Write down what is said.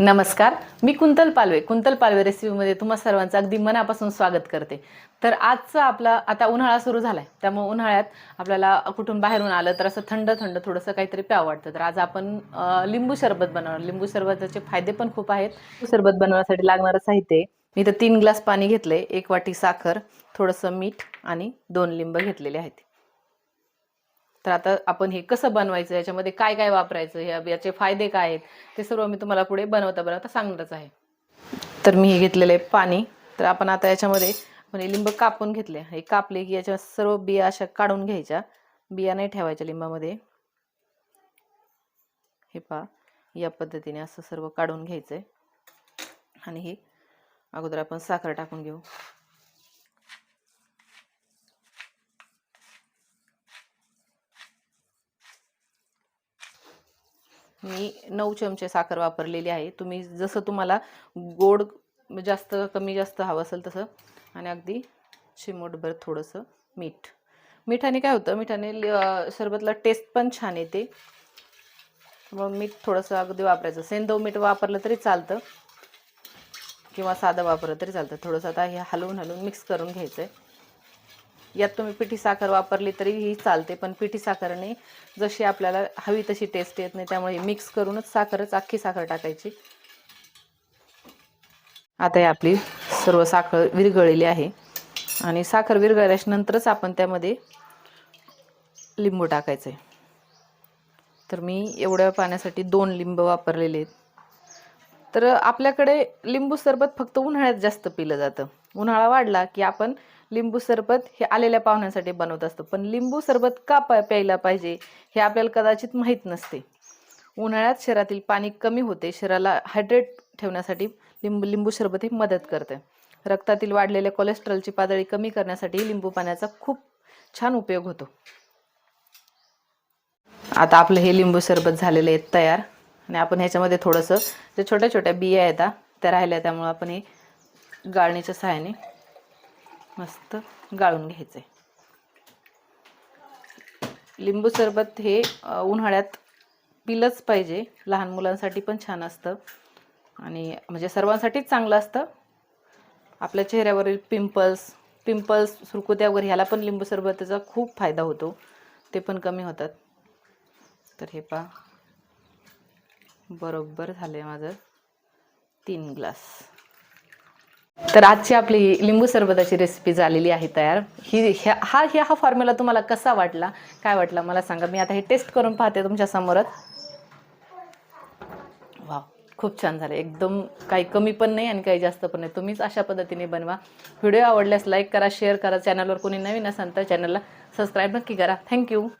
नमस्कार. मी कुंतल पालवे. कुंतल पालवे रेसिपीमध्ये तुम्हा सर्वांचं अगदी मनापासून स्वागत करते. तर आजचा आपला आता उन्हाळा सुरू झाला आहे त्यामुळे उन्हाळ्यात आपल्याला कुठून बाहेरून आलं तर असं थंड थंड थोडंसं काहीतरी प्यावं वाटतं. तर आज आपण लिंबू सरबत बनवणार. लिंबू सरबताचे फायदे पण खूप आहेत. लिंबू सरबत बनवण्यासाठी लागणारं साहित्य मी तर तीन ग्लास पाणी घेतले एक वाटी साखर थोडंसं मीठ आणि दोन लिंब घेतलेले आहेत. तर आता आपण हे कसं बनवायचं याच्यामध्ये काय काय वापरायचं या याचे फायदे काय आहेत ते सर्व मी तुम्हाला पुढे बनवता बनवता सांगणारच आहे. तर मी हे घेतलेलं आहे पाणी. तर आपण आता याच्यामध्ये आपण हे लिंब कापून घेतले. हे कापले की याच्या सर्व बिया अशा काढून घ्यायच्या. बिया नाही ठेवायच्या लिंबामध्ये. हे पहा या पद्धतीने असं सर्व काढून घ्यायचं आहे आणि हे अगोदर आपण साखर टाकून घेऊ. मी नऊ चमचे साखर वापरलेली आहे. तुम्ही जसं तुम्हाला गोड जास्त कमी जास्त हवं असेल तसं. आणि अगदी चिमूटभर थोडंसं मीठ. मिठाने काय होतं? मिठाने सरबतला टेस्ट पण छान येते. मग मीठ थोडंसं अगदी वापरायचं. सेंदव मीठ वापरलं तरी चालतं. किंवा साधं वापरलं तरी चालतं. थोडंसं आता हे हलवून हलवून मिक्स करून घ्यायचं आहे यात तुम्ही पिठी साखर वापरली तरी ही चालते पण पिठी साखरने जशी आपल्याला हवी तशी टेस्ट येत नाही त्यामुळे मिक्स करूनच साखरच अख्खी साखर टाकायची. आता ही आपली सर्व साखर विरघळलेली आहे. आणि साखर विरघळल्याच्या नंतरच आपण त्यामध्ये लिंबू टाकायचे तर मी एवढ्या पाण्यासाठी दोन लिंब वापरलेले आहेत. तर आपल्याकडे लिंबू सरबत फक्त उन्हाळ्यात जास्त पिलं जातं. उन्हाळा वाढला की आपण लिंबू सरबत हे आलेल्या पाहुण्यांसाठी बनवत असतो. पण लिंबू सरबत का प प्यायला पाहिजे हे आपल्याला कदाचित माहीत नसते. उन्हाळ्यात शरीरातील पाणी कमी होते. शरीराला हायड्रेट ठेवण्यासाठी लिंबू लिंबू सरबत हे मदत करते. रक्तातील वाढलेल्या कोलेस्ट्रॉलची पातळी कमी करण्यासाठी लिंबू पाण्याचा खूप छान उपयोग होतो. आता आपलं हे लिंबू सरबत झालेलं आहे तयार. आणि आपण ह्याच्यामध्ये थोडंसं जे छोट्या छोट्या बिया येतात त्या राहिल्या त्यामुळं आपण हे गाळणीच्या सहाय्याने मस्त गाळून घ्यायचं आहे लिंबू सरबत हे उन्हाळ्यात पिलंच पाहिजे. लहान मुलांसाठी पण छान असतं. आणि म्हणजे सर्वांसाठीच चांगलं असतं. आपल्या चेहऱ्यावरील पिंपल्स पिंपल्स सुरकुत्या वगैरे ह्याला पण लिंबू सरबताचा खूप फायदा होतो. ते पण कमी होतात. तर हे पहा. बरोबर झालं आहे माझं तीन ग्लास. तर आजची आपली लिंबू सरबताची रेसिपी झालेली आहे तयार. ही ह्या हा ह्या हा फॉर्म्युला तुम्हाला कसा वाटला? काय वाटला? मला सांगा. मी आता हे टेस्ट करून पाहते तुमच्या समोरच. वा खूप छान झालं. एकदम काही कमी पण नाही आणि काही जास्त पण नाही. तुम्हीच अशा पद्धतीने बनवा. व्हिडिओ आवडल्यास लाईक करा शेअर करा. चॅनलवर कोणी नवीन असाल तर चॅनलला सबस्क्राईब नक्की करा. थँक्यू